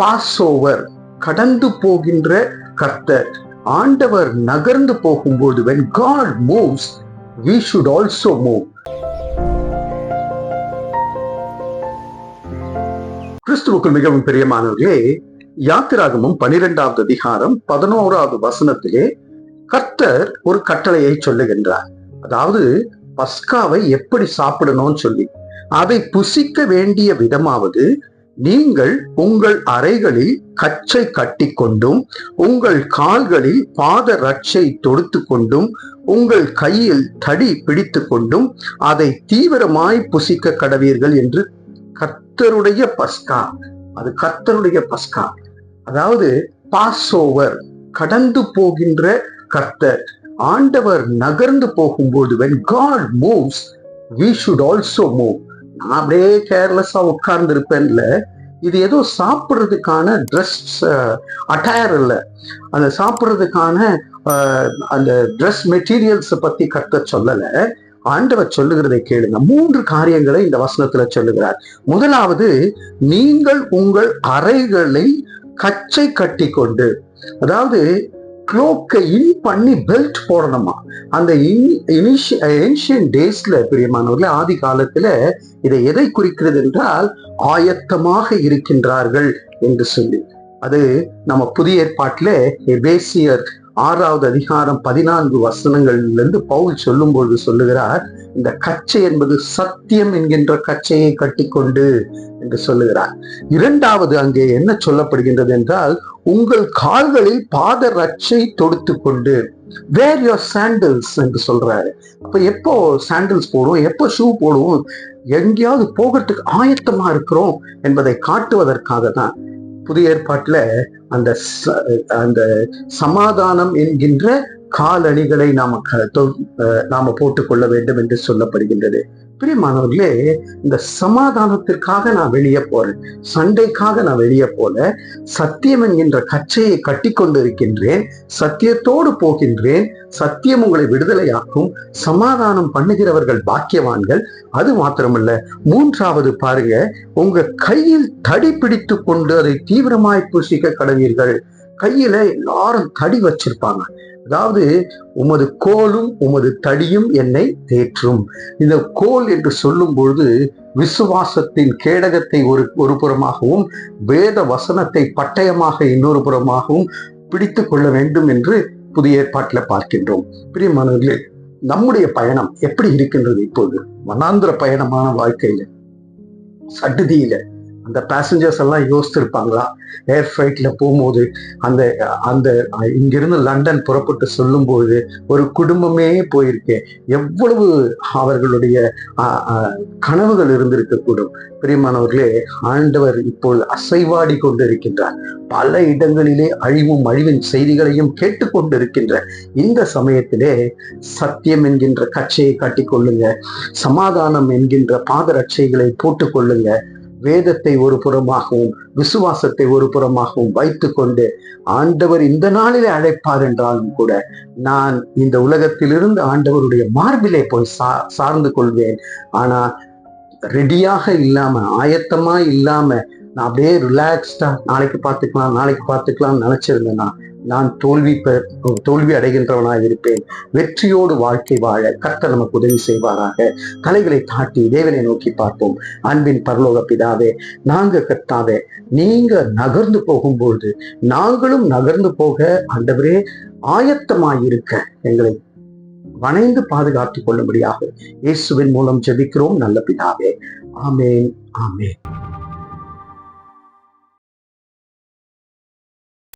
Pass over கடந்து போகின்ற கர்த்தர். ஆண்டவர் நகர்ந்து போகும்போது when God moves we should also move. கிறிஸ்துவுக்குள் மிகவும் பிரியமானவர்களே யாத்திராகமும் பனிரெண்டாவது அதிகாரம் பதினோராவது வசனத்திலே கர்த்தர் ஒரு கட்டளையை சொல்லுகின்றார். அதாவது பஸ்காவை எப்படி சாப்பிடணும்னு சொல்லி அதை புசிக்க வேண்டிய விதமாவது நீங்கள் உங்கள் அறைகளில் கச்சை கட்டி கொண்டும் உங்கள் கால்களில் பாத ரட்சை தொடுத்து கொண்டும் உங்கள் கையில் தடி பிடித்து கொண்டும் அதை தீவிரமாய் புசிக்க கடவீர்கள் என்று கர்த்தருடைய பஸ்கா. அது கர்த்தருடைய பஸ்கா. அதாவது பாஸ் ஓவர் கடந்து போகின்ற கர்த்தர் ஆண்டவர் நகர்ந்து போகும்போது when God moves we should also move நான் அப்படியே கேர்லெஸ்ஸா உட்கார்ந்து இருப்பேன்ல இது ஏதோ சாப்பிட்றதுக்கான ட்ரெஸ் அட்டையர் இல்லை. அந்த சாப்பிட்றதுக்கான அந்த ட்ரெஸ் மெட்டீரியல்ஸை பத்தி கத்த சொல்லலை. ஆண்டவர் சொல்லுகிறதை கேளுங்க மூன்று காரியங்களை இந்த வசனத்துல சொல்லுகிறார். முதலாவது நீங்கள் உங்கள் அறைகளை கச்சை கட்டி கொண்டு அதாவது க்ளோக்கை இன் பண்ணி பெல்ட் போடணுமா? அந்த ஏன்ஷியன் டேஸ்ல பிரியமானவர்களே ஆதி காலத்துல இதை எதை குறிக்கிறது என்றால் ஆயத்தமாக இருக்கின்றார்கள் என்று சொல்லி. அது நம்ம புதிய ஏற்பாட்டுல எபேசியர் ஆறாவது அதிகாரம் பதினான்கு வசனங்கள்ல இருந்து பவுல் பொழுது சொல்லுகிறார் இந்த கச்சை என்பது சத்தியம் என்கின்ற கச்சையை கட்டிக்கொண்டு என்று சொல்லுகிறார். இரண்டாவது அங்கே என்ன சொல்லப்படுகின்றது என்றால் உங்கள் கால்களில் பாத ரட்சை தொடுத்து கொண்டு வேர் யோர் சாண்டில்ஸ் என்று சொல்றாரு. அப்ப எப்போ சாண்டில்ஸ் போடுவோம்? எப்போ ஷூ போடுவோம்? எங்கேயாவது போகிறதுக்கு ஆயத்தமா இருக்கிறோம் என்பதை காட்டுவதற்காக தான். புதிய ஏற்பாட்டுல அந்த அந்த சமாதானம் என்கின்ற காலணிகளை நாம க- போட்டுக் கொள்ள நாம போட்டுக்கொள்ள வேண்டும் என்று சொல்லப்படுகின்றது. பிரியமானவர்களே இந்த சமாதானத்திற்காக நான் வெளியே போறேன். சண்டைக்காக நான் வெளியே போல சத்தியம் என்கின்ற கச்சையை கட்டி கொண்டிருக்கின்றேன் சத்தியத்தோடு போகின்றேன் சத்தியம் உங்களை விடுதலையாக்கும் சமாதானம் பண்ணுகிறவர்கள் பாக்கியவான்கள் அது மாத்திரமல்ல மூன்றாவது பாருங்க உங்க கையில் தடி பிடித்து கொண்டு அதை தீவிரமாய் பூசிக்க கடவீர்கள். கையில எல்லாரும் தடி வச்சிருப்பாங்க. அதாவது உமது கோலும் உமது தடியும் என்னை தேற்றும். இந்த கோல் என்று சொல்லும் பொழுது விசுவாசத்தின் கேடகத்தை ஒரு ஒரு புறமாகவும் வேத வசனத்தை பட்டயமாக இன்னொரு புறமாகவும் பிடித்து கொள்ள வேண்டும் என்று புதிய ஏற்பாட்டில பார்க்கின்றோம். பிரியமானவர்களே நம்முடைய பயணம் எப்படி இருக்கின்றது இப்போது? வனாந்திர பயணமான வாழ்க்கையில சடுதியில அந்த பேசஞ்சர்ஸ் எல்லாம் யோசித்திருப்பாங்களா? ஏர் ஃபிளைட்ல போகும்போது அந்த அந்த இங்கிருந்து லண்டன் புறப்பட்டு சொல்லும்போது ஒரு குடும்பமே போயிருக்கேன். எவ்வளவு அவர்களுடைய கனவுகள் இருந்திருக்கக்கூடும். பிரியமானவர்களே ஆண்டவர் இப்போது அசைவாடி கொண்டிருக்கின்றார். பல இடங்களிலே அழிவும் அழிவின் செய்திகளையும் கேட்டுக்கொண்டிருக்கின்ற இந்த சமயத்திலே சத்தியம் என்கின்ற கச்சையை காட்டிக்கொள்ளுங்க சமாதானம் என்கின்ற பாதரட்சைகளை போட்டுக்கொள்ளுங்க வேதத்தை ஒரு புறமாகவும் விசுவாசத்தை ஒரு புறமாகவும் வைத்துக்கொண்டு ஆண்டவர் இந்த நாளிலே அழைப்பார் என்றாலும் கூட நான் இந்த உலகத்திலிருந்து ஆண்டவருடைய மார்பிலே போய் சா சார்ந்து கொள்வேன். ஆனா ரெடியாக இல்லாம ஆயத்தமா இல்லாம நான் அப்படியே ரிலாக்ஸ்டா நாளைக்கு பார்த்துக்கலாம் நாளைக்கு பார்த்துக்கலாம் நினைச்சிருந்தேன்னா நான் தோல்வி பெ- தோல்வி அடைகின்றவனாக இருப்பேன். வெற்றியோடு வாழ்க்கை வாழ கர்த்தர் நமக்கு உதவி செய்வாராக. தலைகளை தாட்டி தேவனை நோக்கி பார்ப்போம். அன்பின் பரலோக பிதாவே நாங்க கர்த்தாவே நீங்க நகர்ந்து போகும்பொழுது நாங்களும் நகர்ந்து போக ஆண்டவரே ஆயத்தமாயிருக்க எங்களை வணைந்து பாதுகாத்துக் கொள்ளும்படியாக இயேசுவின் மூலம் ஜெபிக்கிறோம் நல்ல பிதாவே. ஆமேன் ஆமேன்.